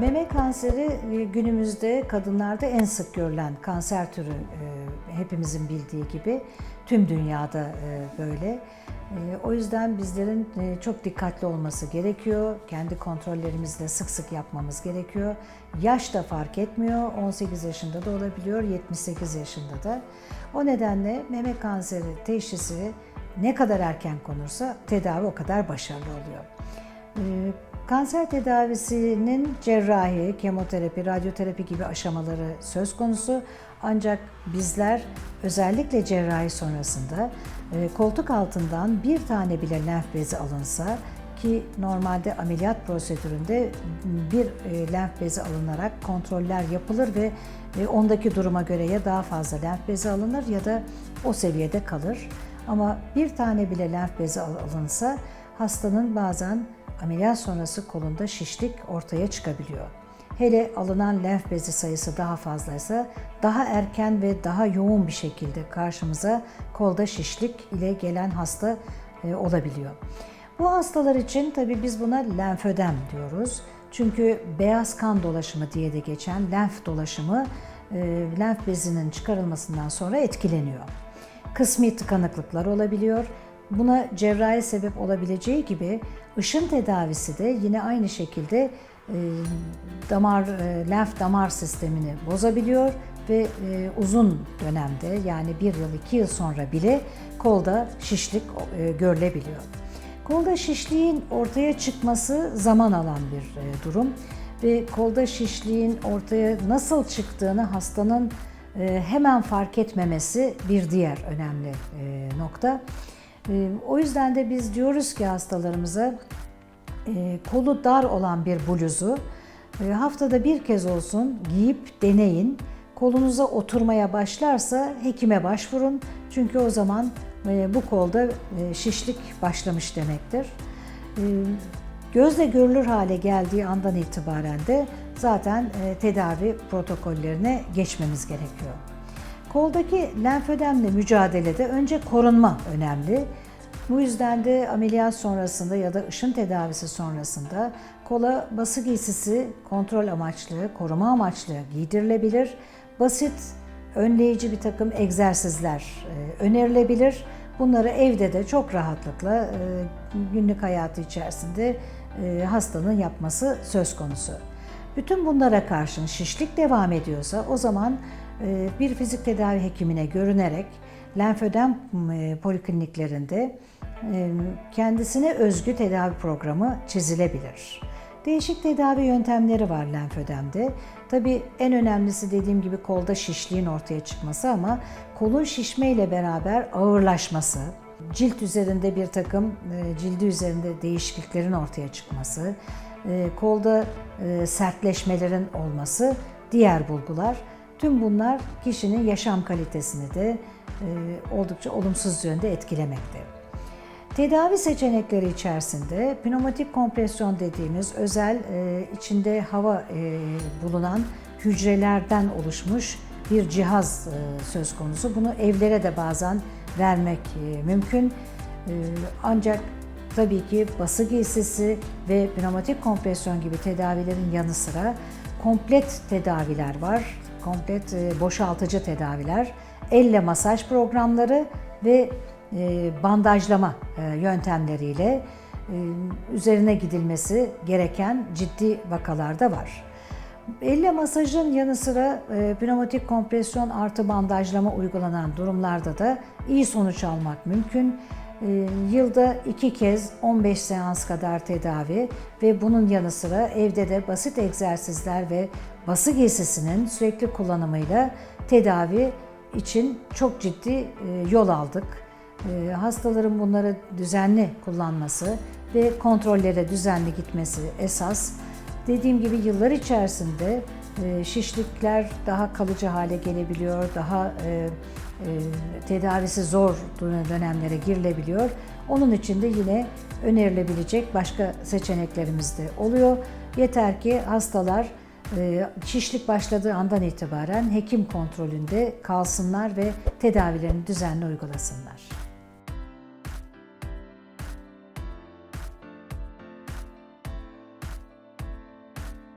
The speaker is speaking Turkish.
Meme kanseri e, günümüzde kadınlarda en sık görülen kanser türü e, hepimizin bildiği gibi tüm dünyada e, böyle. O yüzden bizlerin çok dikkatli olması gerekiyor. Kendi kontrollerimizle sık sık yapmamız gerekiyor. Yaş da fark etmiyor. 18 yaşında da olabiliyor, 78 yaşında da. O nedenle meme kanseri teşhisi ne kadar erken konursa tedavi o kadar başarılı oluyor. Kanser tedavisinin cerrahi, kemoterapi, radyoterapi gibi aşamaları söz konusu. Ancak bizler özellikle cerrahi sonrasında e, koltuk altından bir tane bile lenf bezi alınsa ki normalde ameliyat prosedüründe bir e, lenf bezi alınarak kontroller yapılır ve e, ondaki duruma göre ya daha fazla lenf bezi alınır ya da o seviyede kalır. Ama bir tane bile lenf bezi al- alınsa hastanın bazen ameliyat sonrası kolunda şişlik ortaya çıkabiliyor. Hele alınan lenf bezi sayısı daha fazlaysa daha erken ve daha yoğun bir şekilde karşımıza kolda şişlik ile gelen hasta e, olabiliyor. Bu hastalar için tabii biz buna lenfödem diyoruz. Çünkü beyaz kan dolaşımı diye de geçen lenf dolaşımı e, lenf bezinin çıkarılmasından sonra etkileniyor. Kısmi tıkanıklıklar olabiliyor. Buna cerrahi sebep olabileceği gibi ışın tedavisi de yine aynı şekilde e, damar e, lenf damar sistemini bozabiliyor ve e, uzun dönemde yani bir yıl iki yıl sonra bile kolda şişlik görülebiliyor. Kolda şişliğin ortaya çıkması zaman alan bir durum ve kolda şişliğin ortaya nasıl çıktığını hastanın hemen fark etmemesi bir diğer önemli nokta. E, O yüzden de biz diyoruz ki hastalarımıza e, kolu dar olan bir bluzu e, haftada bir kez olsun giyip deneyin. Kolunuza oturmaya başlarsa hekime başvurun. Çünkü o zaman e, bu kolda şişlik başlamış demektir. Gözle görülür hale geldiği andan itibaren de zaten tedavi protokollerine geçmemiz gerekiyor. Koldaki lenfödemle mücadelede önce korunma önemli. Bu yüzden de ameliyat sonrasında ya da ışın tedavisi sonrasında kola bası giysisi kontrol amaçlı, koruma amaçlı giydirilebilir. Basit, önleyici bir takım egzersizler e, önerilebilir. Bunları evde de çok rahatlıkla e, günlük hayatı içerisinde e, hastanın yapması söz konusu. Bütün bunlara karşın şişlik devam ediyorsa o zaman bir fizik tedavi hekimine görünerek lenfödem e, polikliniklerinde e, kendisine özgü tedavi programı çizilebilir. Değişik tedavi yöntemleri var lenfödemde. Tabii en önemlisi dediğim gibi kolda şişliğin ortaya çıkması ama kolun şişme ile beraber ağırlaşması, cilt üzerinde bir takım e, cildi üzerinde değişikliklerin ortaya çıkması, kolda sertleşmelerin olması diğer bulgular. Tüm bunlar kişinin yaşam kalitesini de e, oldukça olumsuz yönde etkilemekte. Tedavi seçenekleri içerisinde pneumatik kompresyon dediğimiz özel e, içinde hava e, bulunan hücrelerden oluşmuş bir cihaz söz konusu. Bunu evlere de bazen vermek mümkün. Ancak tabii ki bası giysisi ve pneumatik kompresyon gibi tedavilerin yanı sıra komplet tedaviler var. Komplet e, boşaltıcı tedaviler, elle masaj programları ve e, bandajlama e, yöntemleriyle üzerine gidilmesi gereken ciddi vakalar da var. Elle masajın yanı sıra pneumatik kompresyon artı bandajlama uygulanan durumlarda da iyi sonuç almak mümkün. E, Yılda iki kez 15 seans kadar tedavi ve bunun yanı sıra evde de basit egzersizler ve bası giysisinin sürekli kullanımıyla tedavi için çok ciddi e, yol aldık. E, Hastaların bunları düzenli kullanması ve kontrollere düzenli gitmesi esas. Dediğim gibi yıllar içerisinde e, şişlikler daha kalıcı hale gelebiliyor, daha e, tedavisi zor dönemlere girilebiliyor. Onun için de yine önerilebilecek başka seçeneklerimiz de oluyor. Yeter ki hastalar e, şişlik başladığı andan itibaren hekim kontrolünde kalsınlar ve tedavilerini düzenli uygulasınlar.